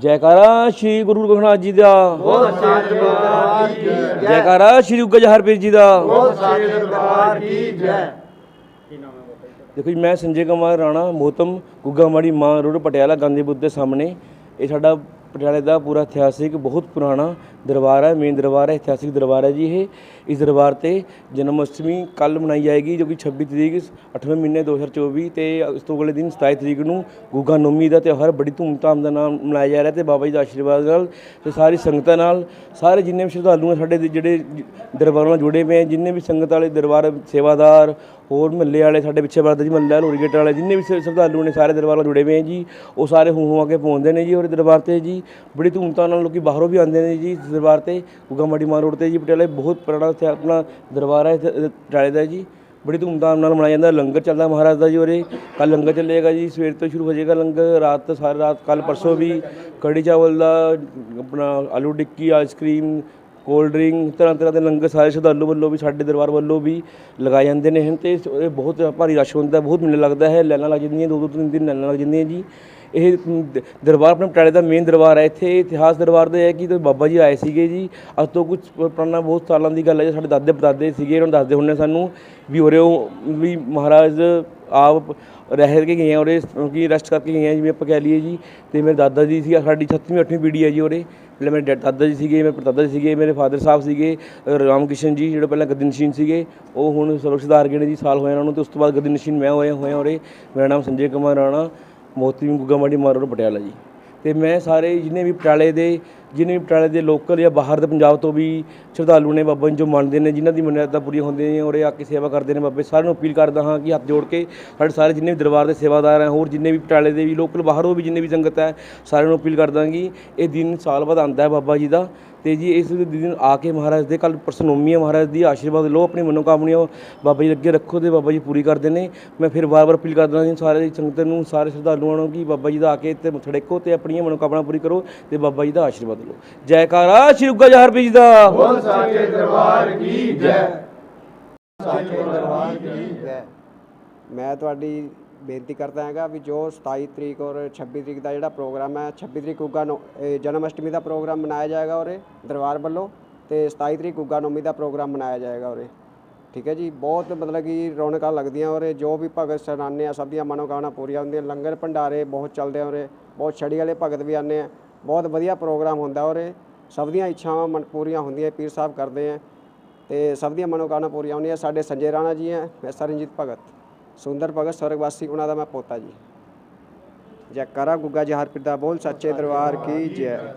ਜੈਕਾਰਾ ਗੁਰੂ ਸ਼੍ਰੀ ਗੁਰੂ ਗੋਬਿੰਦ ਜੀ ਦਾ। ਬਹੁਤ ਸੱਚੇ ਦਰਬਾਰ ਕੀ ਜੈ ਜੈਕਾਰਾ ਸ਼੍ਰੀ ਉਗਾ ਜਹਰ ਪੀਰ ਜੀ ਦਾ। ਬਹੁਤ ਸੱਚੇ ਦਰਬਾਰ ਕੀ ਜੈ। ਦੇਖੋ ਜੀ ਮੈਂ ਸੰਜੇ ਕੁਮਾਰ ਰਾਣਾ ਮੋਤਮ ਗੁੱਗਾਮਾੜੀ ਮਾਂ ਰੋਡ ਪਟਿਆਲਾ ਗਾਂਧੀ ਬੁੱਧ ਦੇ ਸਾਹਮਣੇ। ਇਹ ਸਾਡਾ ਪਟਿਆਲੇ ਦਾ ਪੂਰਾ ਇਤਿਹਾਸਿਕ, ਬਹੁਤ ਪੁਰਾਣਾ ਦਰਬਾਰ ਹੈ ਮੇਨ ਦਰਬਾਰ ਹੈ, ਇਤਿਹਾਸਿਕ ਦਰਬਾਰ ਹੈ ਜੀ ਇਹ। ਇਸ ਦਰਬਾਰ ਤੇ ਜਨਮ ਅਸ਼ਟਮੀ ਕੱਲ ਮਨਾਈ ਜਾਏਗੀ, ਜੋ ਕਿ 26 ਤਰੀਕ 8ਵੇਂ ਮਹੀਨੇ 2024 ਤੇ ਇਸ ਤੋਂ ਅਗਲੇ ਦਿਨ 27 ਤਰੀਕ ਨੂੰ ਗੁੱਗਾ ਨੌਮੀ ਦਾ ਤਿਉਹਾਰ ਬੜੀ ਧੂਮਧਾਮ ਦਾ ਨਾਮ ਮਨਾਇਆ ਜਾ ਰਿਹਾ ਤੇ ਬਾਬਾ ਜੀ ਦਾ ਆਸ਼ੀਰਵਾਦ ਨਾਲ ਤੇ ਸਾਰੀ ਸੰਗਤਾਂ ਨਾਲ, ਸਾਰੇ ਜਿੰਨੇ ਵੀ ਸ਼ਰਧਾਲੂ ਨੇ ਸਾਡੇ ਜਿਹੜੇ ਦਰਬਾਰਾਂ ਨਾਲ ਜੁੜੇ ਪਏ ਹੈ ਜਿੰਨੇ ਵੀ ਸੰਗਤ ਵਾਲੇ ਦਰਬਾਰ ਸੇਵਾਦਾਰ, ਹੋਰ ਮਹੱਲੇ ਵਾਲੇ, ਸਾਡੇ ਪਿੱਛੇ ਵਰਦਾ ਜੀ ਮਹੱਲਾ ਲੋਰੀਗੇਟ ਵਾਲੇ, ਜਿੰਨੇ ਵੀ ਸ਼ਰਧਾਲੂ ਨੇ ਸਾਰੇ ਦਰਬਾਰ ਨਾਲ ਜੁੜੇ ਪਏ ਹੈ ਜੀ, ਉਹ ਸਾਰੇ ਹੂੰ ਹੂੰ ਆ ਕੇ ਪਹੁੰਚਦੇ ਨੇ ਜੀ ਔਰ ਦਰਬਾਰ ਤੇ ਜੀ। ਬੜੀ ਧੂਮਧਾਮ ਨਾਲ ਲੋਕੀ ਬਾਹਰੋਂ ਵੀ ਆਉਂਦੇ ਨੇ ਜੀ ਇਸ ਦਰਬਾਰ ਤੇ, ਗੁੱਗਾ ਮਾੜੀ ਮਾਰ ਰੋਡ ਤੇ ਜੀ ਪਟਿਆਲੇ, ਬਹੁਤ ਪੁਰਾਣਾ ਇੱਥੇ ਆਪਣਾ ਦਰਬਾਰ ਹੈ, ਇੱਥੇ- ਇੱਥੇ ਪਟਿਆਲੇ ਦਾ ਜੀ। ਬੜੀ ਧੂਮਧਾਮ ਨਾਲ ਮਨਾਇਆ ਜਾਂਦਾ, ਲੰਗਰ ਚੱਲਦਾ ਮਹਾਰਾਜ ਦਾ ਜੀ ਉਰੇ। ਕੱਲ ਲੰਗਰ ਚੱਲੇਗਾ ਜੀ, ਸਵੇਰ ਤੋਂ ਸ਼ੁਰੂ ਹੋ ਜਾਏਗਾ ਲੰਗਰ, ਰਾਤ ਤੋਂ ਸਾਰੀ ਰਾਤ ਕੱਲ ਪਰਸੋਂ ਵੀ ਕੜੀ ਚਾਵਲ ਦਾ, ਆਪਣਾ aloo tikki ice cream cold drink, ਤਰ੍ਹਾਂ ਤਰ੍ਹਾਂ ਦੇ ਲੰਗਰ ਸਾਰੇ ਸ਼ਰਧਾਲੂ ਵੱਲੋਂ ਵੀ, ਸਾਡੇ ਦਰਬਾਰ ਵੱਲੋਂ ਵੀ ਲਗਾਏ ਜਾਂਦੇ ਨੇ ਹਨ ਤੇ ਇਹ ਬਹੁਤ ਭਾਰੀ ਰਸ਼ ਹੁੰਦਾ, ਬਹੁਤ ਮੇਲਾ ਲੱਗਦਾ ਹੈ ਲਾਈਨਾਂ ਲੱਗ ਜਾਂਦੀਆਂ ਦੋ ਦੋ ਤਿੰਨ ਦਿਨ ਲਾਈਨਾਂ ਲੱਗ ਜਾਂਦੀਆਂ ਜੀ। ਇਹ ਦਰਬਾਰ ਆਪਣੇ ਪਟਿਆਲੇ ਦਾ ਮੇਨ ਦਰਬਾਰ ਹੈ, ਇੱਥੇ ਇਤਿਹਾਸ ਦਰਬਾਰ ਦਾ ਹੈ ਕਿ ਤੇ ਬਾਬਾ ਜੀ ਆਏ ਸੀਗੇ ਜੀ, ਅੱਜ ਤੋਂ ਕੁਝ ਪੁਰਾਣਾ ਬਹੁਤ ਸਾਲਾਂ ਦੀ ਗੱਲ ਹੈ ਸਾਡੇ ਦਾਦੇ ਪੜਦਾਦੇ ਸੀਗੇ, ਉਹਨਾਂ ਨੂੰ ਦੱਸਦੇ ਹੁੰਦੇ ਸਾਨੂੰ ਵੀ ਉਰੇ ਉਹ ਵੀ ਮਹਾਰਾਜ ਆਪ ਰਹਿ ਕੇ ਗਏ ਆ ਉਰੇ ਕਿ ਰੈਸਟ ਕਰਕੇ ਗਏ ਆ ਜਿਵੇਂ ਆਪਾਂ ਕਹਿ ਲਈਏ ਜੀ। ਤੇ ਮੇਰੇ ਦਾਦਾ ਜੀ ਸੀ ਸਾਡੀ 7ਵੀਂ 8ਵੀਂ ਪੀੜ੍ਹੀ ਹੈ ਜੀ ਉਰੇ। ਪਹਿਲੇ ਮੇਰੇ ਡੈ- ਦਾਦਾ ਜੀ ਸੀਗੇ, ਮੇਰੇ ਪੜਦਾਦਾ ਜੀ ਸੀਗੇ, ਮੇਰੇ ਫਾਦਰ ਸਾਹਿਬ ਸੀਗੇ ਰਾਮ ਕਿਸ਼ਨ ਜੀ, ਜਿਹੜੇ ਪਹਿਲਾਂ ਗੱਦੀ ਨਸ਼ੀਨ ਸੀਗੇ, ਉਹ ਹੁਣ ਸਰਵ ਗਏ ਨੇ ਜੀ, ਸਾਲ ਹੋਏ ਉਹਨਾਂ ਨੂੰ, ਤੇ ਉਸ ਤੋਂ ਬਾਅਦ ਗੱਦੀ ਨਸ਼ੀਨ ਮੈਂ ਹੋਇਆ ਹੋਇਆ ਉਰੇ। ਮੇਰਾ ਨਾਮ ਸੰਜੇ ਕੁਮਾਰ ਰਾਣਾ, ਮੋਤੀ ਗੁੱਗਾਮਾੜੀ ਮਾਰ ਰੋਡ ਪਟਿਆਲਾ ਜੀ। ਤੇ ਮੈਂ ਸਾਰੇ ਜਿੰਨੇ ਵੀ ਪਟਿਆਲੇ ਦੇ, ਜਿੰਨੇ ਵੀ ਪਟਿਆਲੇ ਦੇ ਲੋਕਲ ਜਾਂ ਬਾਹਰ ਦੇ ਪੰਜਾਬ ਤੋਂ ਵੀ ਸ਼ਰਧਾਲੂ ਨੇ ਬਾਬਾ ਜੀ ਜੋ ਮੰਨਦੇ ਨੇ, ਜਿਨ੍ਹਾਂ ਦੀ ਮਨਿਆਦਾਂ ਪੂਰੀਆਂ ਹੁੰਦੀਆਂ ਨੇ ਔਰ ਇਹ ਆ ਕੇ ਸੇਵਾ ਕਰਦੇ ਨੇ ਬਾਬੇ। ਸਾਰਿਆਂ ਨੂੰ ਅਪੀਲ ਕਰਦਾ ਹਾਂ ਕਿ ਹੱਥ ਜੋੜ ਕੇ ਸਾਡੇ ਸਾਰੇ ਜਿੰਨੇ ਵੀ ਦਰਬਾਰ ਦੇ ਸੇਵਾਦਾਰ ਹੈ, ਹੋਰ ਜਿੰਨੇ ਵੀ ਪਟਿਆਲੇ ਦੇ ਵੀ ਲੋਕਲ ਬਾਹਰੋਂ ਵੀ ਜਿੰਨੇ ਵੀ ਸੰਗਤ ਹੈ, ਸਾਰਿਆਂ ਨੂੰ ਅਪੀਲ ਕਰਦਾ ਕਿ ਇਹ ਦਿਨ ਸਾਲ ਬਾਅਦ ਆਉਂਦਾ ਹੈ ਬਾਬਾ ਜੀ ਦਾ। ਤੇ ਜੀ ਇਸ ਦਿਨ ਆ ਕੇ ਮਹਾਰਾਜ ਦੇ ਕੱਲ ਪ੍ਰਸਨੋਮੀ ਹੈ ਮਹਾਰਾਜ ਦੀ ਆਸ਼ੀਰਵਾਦ ਲਓ ਆਪਣੀ ਮਨੋਕਾਮਨੀਆਂ ਬਾਬਾ ਜੀ ਅੱਗੇ ਰੱਖੋ ਤੇ ਬਾਬਾ ਜੀ ਪੂਰੀ ਕਰਦੇ ਨੇ। ਮੈਂ ਫਿਰ ਵਾਰ-ਵਾਰ ਅਪੀਲ ਕਰਦਾ ਹਾਂ ਸਾਰੇ ਸੰਗਤ ਨੂੰ ਸਾਰੇ ਸ਼ਰਧਾਲੂਆਂ ਨੂੰ ਕਿ ਬਾਬਾ ਜੀ ਦਾ ਆ ਕੇ ਇੱਥੇ ਮੱਥਾ ਟੇਕੋ ਤੇ ਆਪਣੀਆਂ ਮਨੋਕਾਮਨਾ ਪੂਰੀ ਕਰੋ ਤੇ ਬਾਬਾ ਜੀ ਦਾ ਆਸ਼ੀਰਵਾਦ ਲਓ। ਜੈਕਾਰਾ ਸ਼੍ਰੀ ਉੱਗਾ ਜਹਰ ਪੀਰ ਜੀ ਦਾ। ਮੈਂ ਤੁਹਾਡੀ ਬੇਨਤੀ ਕਰਦਾ ਹੈਗਾ ਵੀ ਜੋ 27 ਤਰੀਕ ਔਰ 26 ਤਰੀਕ ਦਾ ਜਿਹੜਾ ਪ੍ਰੋਗਰਾਮ ਹੈ 26 ਤਰੀਕ ਗੁੱਗਾ ਨੌ, ਇਹ ਜਨਮ ਅਸ਼ਟਮੀ ਦਾ ਪ੍ਰੋਗਰਾਮ ਮਨਾਇਆ ਜਾਏਗਾ ਔਰੇ ਦਰਬਾਰ ਵੱਲੋਂ ਤੇ 27 ਤਰੀਕ ਗੁੱਗਾ ਨੌਮੀ ਦਾ ਪ੍ਰੋਗਰਾਮ ਮਨਾਇਆ ਜਾਏਗਾ ਔਰੇ ਠੀਕ ਹੈ ਜੀ, ਬਹੁਤ ਮਤਲਬ ਕਿ ਰੌਣਕਾਂ ਲੱਗਦੀਆਂ ਔਰੇ ਜੋ ਵੀ ਭਗਤ ਸਰਾਨੇ ਆ ਸਭ ਦੀਆਂ ਮਨੋਕਾਮਨਾ ਪੂਰੀਆਂ ਹੁੰਦੀਆਂ, ਲੰਗਰ ਭੰਡਾਰੇ ਬਹੁਤ ਚੱਲਦੇ ਆ ਔਰੇ ਬਹੁਤ ਛੜੀ ਵਾਲੇ ਭਗਤ ਵੀ ਆਉਂਦੇ ਆ, ਬਹੁਤ ਵਧੀਆ ਪ੍ਰੋਗਰਾਮ ਹੁੰਦਾ ਔਰੇ ਸਭ ਦੀਆਂ ਇੱਛਾਵਾਂ ਮਨ, ਪੂਰੀਆਂ ਹੁੰਦੀਆਂ ਪੀਰ ਸਾਹਿਬ ਕਰਦੇ ਆ ਤੇ ਸਭ ਦੀਆਂ ਮਨੋਕਾਮਨਾ ਪੂਰੀਆਂ ਹੁੰਦੀਆਂ, ਸਾਡੇ ਸੰਜੇ ਰਾਣਾ ਜੀ ਹੈ ਮੈਂ ਸਰਨਜੀਤ ਭਗਤ। ਸੁੰਦਰ ਭਗਤ ਸਵਰਗਵਾਸੀ, ਉਹਨਾਂ ਦਾ ਮੈਂ ਪੋਤਾ ਜੀ। ਜੈ ਕਰਾ ਗੁੱਗਾ, ਜੀ ਹਰਪ੍ਰੀਤ ਦਾ ਬੋਲ, ਸੱਚੇ ਦਰਬਾਰ ਕੀ ਜੈ।